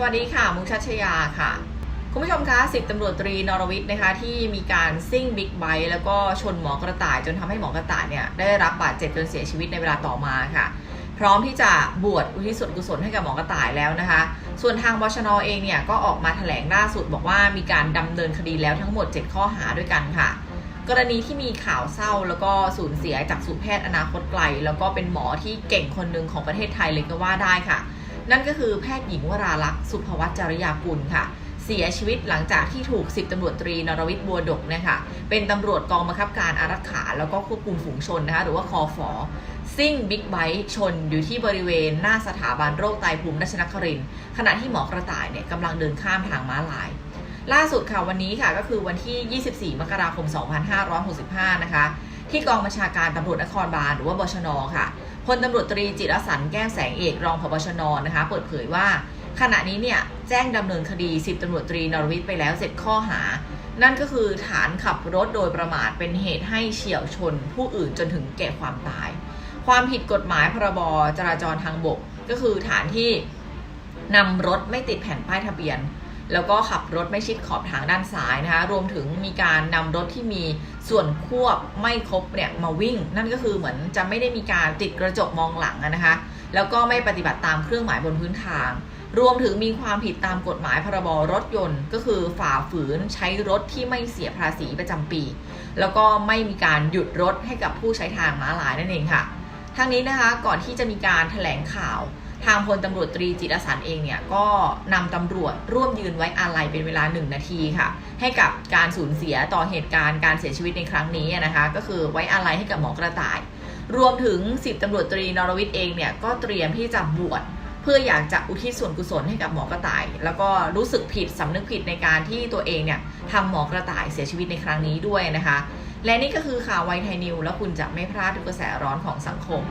สวัสดีค่ะ มุกชัชยาค่ะ คุณผู้ชมคะสิบตำรวจตรีนรวิทย์นะคะ ที่มีการซิ่งบิ๊กไบค์แล้วก็ชนหมอกระต่าย จนทำให้หมอกระต่ายเนี่ยได้รับบาดเจ็บจนเสียชีวิตในเวลาต่อมาค่ะ พร้อมที่จะบวชอุทิศส่วนกุศลให้กับหมอกระต่ายแล้วนะคะ ส่วนทางบชนเองเนี่ยก็ออกมาแถลงล่าสุดบอกว่ามีการดำเนินคดีแล้วทั้งหมด 7 ข้อหาด้วยกันค่ะ กรณีที่มีข่าวเศร้าแล้วก็สูญเสียจากสูตแพทย์อนาคตไกล แล้วก็เป็นหมอที่เก่งคนหนึ่งของประเทศไทยเลยก็ว่าได้ค่ะ นั่นก็คือแพทย์หญิงวราลักษณ์สุภวัชจริยากุลค่ะ เสียชีวิตหลังจากที่ถูก 10ตำรวจตรีนรวิทย์บัวดกเนี่ยค่ะเป็นตำรวจกองบังคับการอารักขา แล้วก็ควบคุมฝูงชนนะคะหรือว่าคอฟอซิ่งบิ๊กไบค์ชนอยู่ที่บริเวณหน้าสถาบันโรคไตภูมิราชนครินขณะที่หมอกระต่ายเนี่ยกำลังเดินข้ามทางม้าลาย ล่าสุดค่ะวันนี้ค่ะก็คือวันที่ 24 มกราคม 2565 นะคะ ที่กองบัญชาการตำรวจนครบาลหรือว่าบชนค่ะพลตำรวจตรีจิรสันแก้วแสงเอกรองพบชนนะคะเปิดเผยว่า ขณะนี้เนี่ยแจ้งดำเนินคดี 10ตำรวจตรีนรวิทย์ไปแล้ว7ข้อหา นั่นก็คือฐานขับรถโดยประมาทเป็นเหตุให้เฉี่ยวชน ผู้อื่นจนถึงแก่ความตาย ความผิดกฎหมายพรบจราจรทางบก ก็คือฐานที่นำรถไม่ติดแผ่นป้ายทะเบียน แล้วก็ขับรถไม่ชิดขอบทางด้านซ้ายนะคะ รวมถึงมีการนำรถที่มีส่วนควบไม่ครบเนี่ยมาวิ่ง นั่นก็คือเหมือนจะไม่ได้มีการติดกระจกมองหลังนะคะ แล้วก็ไม่ปฏิบัติตามเครื่องหมายบนพื้นทาง รวมถึงมีความผิดตามกฎหมายพรบรถยนต์ ก็คือฝ่าฝืนใช้รถที่ไม่เสียภาษีประจำปี แล้วก็ไม่มีการหยุดรถให้กับผู้ใช้ทางม้าลายนั่นเองค่ะทั้งนี้นะคะก่อนที่จะมีการถแถลงข่าว ทางพลตำรวจตรีจิตรสันเองเนี่ยก็นำตำรวจร่วมยืนไว้อาลัยเป็นเวลา 1 นาทีค่ะ ให้กับการสูญเสียต่อเหตุการณ์การเสียชีวิตในครั้งนี้นะคะ ก็คือไว้อาลัยให้กับหมอกระต่าย รวมถึง 10ตำรวจตรีนรวิทย์เองเนี่ยก็เตรียมที่จะบวชเพื่ออยากจะอุทิศส่วนกุศลให้กับหมอกระต่าย แล้วก็รู้สึกผิดสำนึกผิดในการที่ตัวเองเนี่ยทำหมอกระต่ายเสียชีวิตในครั้งนี้ด้วยนะคะ และนี่ก็คือข่าวไวไทยนิว แล้วคุณจะไม่พลาดทุกกระแสร้อนของสังคม